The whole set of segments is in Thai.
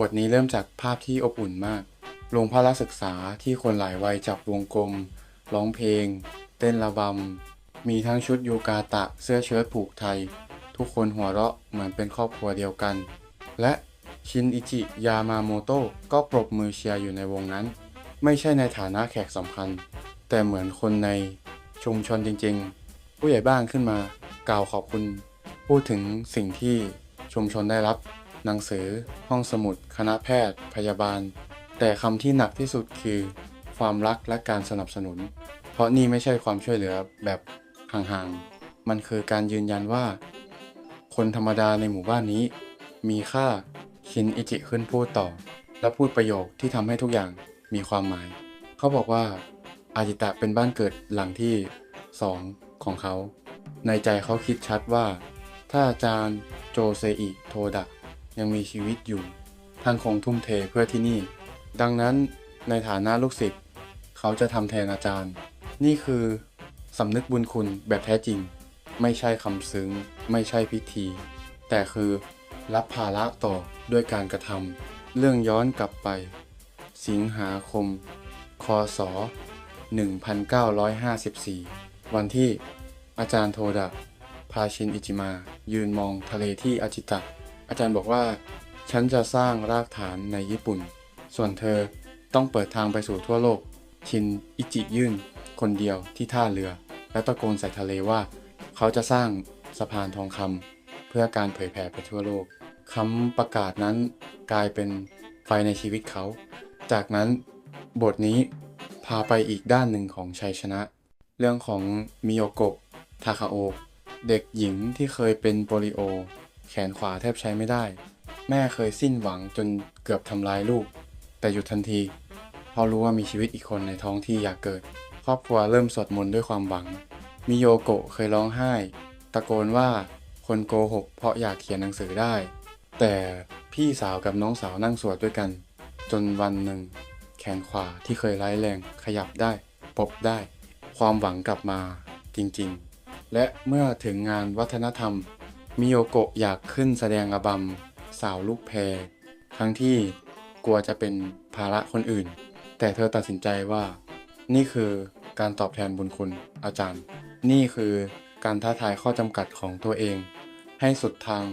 บทนี้เริ่มจากภาพที่อบอุ่นมากโรงพละศึกษาที่คนหลายวัยจับวงกลม ร้องเพลง เต้นระบำ มีทั้งชุดยูกาตะ เสื้อเชิ้ตผูกไทย ทุกคนหัวเราะเหมือนเป็นครอบครัวเดียวกัน และชินอิจิ ยามาโมโตะก็ปรบมือเชียร์อยู่ในวงนั้น ไม่ใช่ในฐานะแขกสำคัญ แต่เหมือนคนในชุมชนจริงๆ ผู้ใหญ่บ้านขึ้นมากล่าวขอบคุณ พูดถึงสิ่งที่ชุมชนได้รับ หนังสือ ห้องสมุด คณะแพทย์ พยาบาล แต่คำที่หนักที่สุดคือ ความรักและการสนับสนุน เพราะนี่ไม่ใช่ความช่วยเหลือแบบห่างๆ มันคือการยืนยันว่า คนธรรมดาในหมู่บ้านนี้ มีค่าชินอิจิขึ้นพูดต่อ และพูดประโยคที่ทำให้ทุกอย่างมีความหมาย เขาบอกว่าอาจิตะเป็นบ้านเกิดหลังที่สองของเขา ในใจเขาคิดชัดว่า ถ้าอาจารย์โจเซอิโทดะ ยังมีชีวิตอยู่ ท่านคงทุ่มเทเพื่อที่นี่ ดังนั้นในฐานะลูกศิษย์เขาจะทำแทนอาจารย์ นี่คือสำนึกบุญคุณแบบแท้จริง ไม่ใช่คำซึ้ง ไม่ใช่พิธี แต่คือรับภาระต่อด้วยการกระทำเรื่องย้อนกลับไป สิงหาคม คศ 1954 วันที่อาจารย์โทดะพาชินอิจิมา ยืนมองทะเลที่อาจิตะ อาจารย์บอกว่า ฉันจะสร้างรากฐานในญี่ปุ่น ส่วนเธอต้องเปิดทางไปสู่ทั่วโลก ชินอิจิยื่น คนเดียวที่ท่าเรือ และตะโกนใส่ทะเลว่า เขาจะสร้างสะพานทองคำเพื่อการเผยแผ่ไปทั่วโลกคำประกาศนั้นกลายเป็นไฟในชีวิตเขา จากนั้นบทนี้พาไปอีกด้านหนึ่งของชัยชนะ เรื่องของมิโยโกะทาคาโอะเด็กหญิงที่เคยเป็นโปลิโอ แขนขวาแทบใช้ไม่ได้ แม่เคยสิ้นหวังจนเกือบทำร้ายลูก แต่หยุดทันทีเพราะรู้ว่ามีชีวิตอีกคนในท้องที่อยากเกิด ครอบครัวเริ่มสวดมนต์ด้วยความหวัง มิโยโกะเคยร้องไห้ ตะโกนว่าคนโกหกเพราะอยากเขียนหนังสือได้ แต่พี่สาวกับน้องสาวนั่งสวดด้วยกัน จนวันหนึ่ง แขนขวาที่เคยร้ายแรงขยับได้ ปบได้ ความหวังกลับมาจริงๆ และเมื่อถึงงานวัฒนธรรม มิโยโกะอยากขึ้นแสดงระบำสาวลูกแพรทั้งที่กลัวจะเป็นภาระคนอื่น แต่เธอตัดสินใจว่า นี่คือการตอบแทนบุญคุณอาจารย์ นี่คือการท้าทายข้อจำกัดของตัวเอง ให้สุดทาง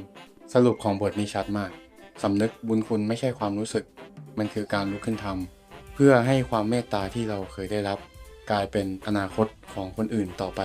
สรุปของบทนี้ชัดมากสำนึกบุญคุณไม่ใช่ความรู้สึก มันคือการลุกขึ้นทำเพื่อให้ความเมตตาที่เราเคยได้รับ กลายเป็นอนาคตของคนอื่นต่อไป